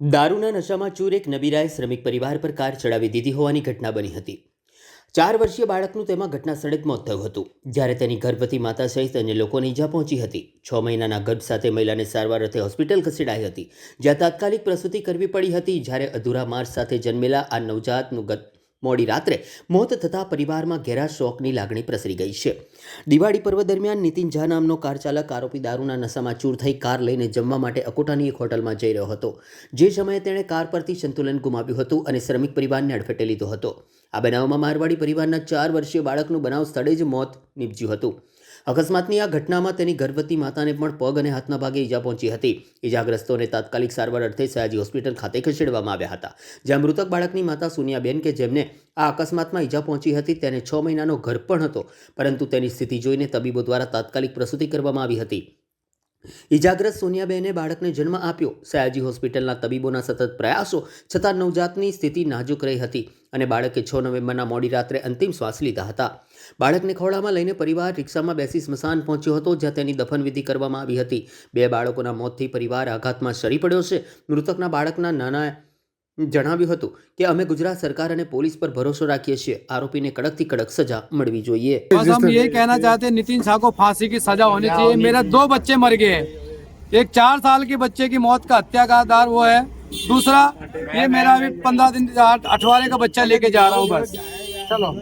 દારૂના નશામાં ચૂર એક નબીરાએ શ્રમિક પરિવાર પર કાર ચડાવી દીધી હોવાની ઘટના બની હતી. ચાર વર્ષીય બાળકનું તેમાં ઘટના સ્થળે જ મોત થયું હતું. જ્યારે તેની ગર્ભવતી માતા સહિત અન્ય લોકોને ઈજા પહોંચી હતી. છ મહિનાના ગર્ભ સાથે મહિલાને સારવાર અર્થે હોસ્પિટલ ખસેડાઈ હતી. જ્યાં તાત્કાલિક પ્રસૂતિ કરવી પડી હતી જ્યારે અધૂરા માર્ચ સાથે જન્મેલા આ નવજાતનું ગત મોડી રાત્રે મોત થતાં પરિવારમાં ઘેરા શોકની લાગણી પ્રસરી ગઈ છે. દિવાળી પર્વ દરમિયાન નીતિન ઝા નામનો કાર ચાલક આરોપી દારૂના નશામાં ચૂર થઈ કાર લઈને જમવા માટે અકોટાની એક હોટલમાં જઈ રહ્યો હતો. જે સમયે તેણે કાર પરથી સંતુલન ગુમાવ્યું હતું અને શ્રમિક પરિવારને અડફેટે લીધો હતો. આ બનાવમાં મારવાડી પરિવારના ચાર વર્ષીય બાળકનું બનાવ સ્થળે જ મોત નીપજ્યું હતું. અકસ્માતની આ ઘટનામાં તેની ગર્ભવતી માતાને પણ પગ અને હાથના ભાગે ઈજા પહોંચી હતી. ઈજાગ્રસ્તોને તાત્કાલિક સારવાર અર્થે સયાજી હોસ્પિટલ ખાતે ખસેડવામાં આવ્યા હતા. જ્યાં મૃતક બાળકની માતા સુનિયાબેન કે જેમને આ અકસ્માતમાં ઈજા પહોંચી હતી તેને છ મહિનાનો ગર્ભ પણ હતો, પરંતુ તેની સ્થિતિ જોઈને તબીબો દ્વારા તાત્કાલિક પ્રસૂતિ કરવામાં આવી હતી. ઈજાગ્રસ્ત સોનિયાબેને બાળકને જન્મ આપ્યો. સયાજી હોસ્પિટલના તબીબોના સતત પ્રયાસો છતાં નવજાતની સ્થિતિ નાજુક રહી હતી અને બાળકે છ નવેમ્બરના મોડી રાત્રે અંતિમ શ્વાસ લીધા હતા. બાળકને ખોળામાં લઈને પરિવાર રિક્ષામાં બેસી સ્મશાન પહોંચ્યો હતો, જ્યાં તેની દફનવિધિ કરવામાં આવી હતી. બે બાળકોના મોતથી પરિવાર આઘાતમાં સરી પડ્યો છે. મૃતકના બાળકના નાના જણાવ્યું હતું કે અમે ગુજરાત સરકાર અને પોલીસ પર ભરોસો રાખીએ છીએ આરોપીને કડકથી કડક સજા મળવી જોઈએ बस हम यही कहना चाहते हैं नितिन शाह को फांसी की सजा होनी चाहिए मेरे दो बच्चे मर गए हैं एक चार साल के बच्चे की मौत का हत्या का आधार वो है दूसरा ये मेरा अभी पंद्रह दिन आठ- अठवारे का बच्चा लेके जा रहा हूँ बस चलो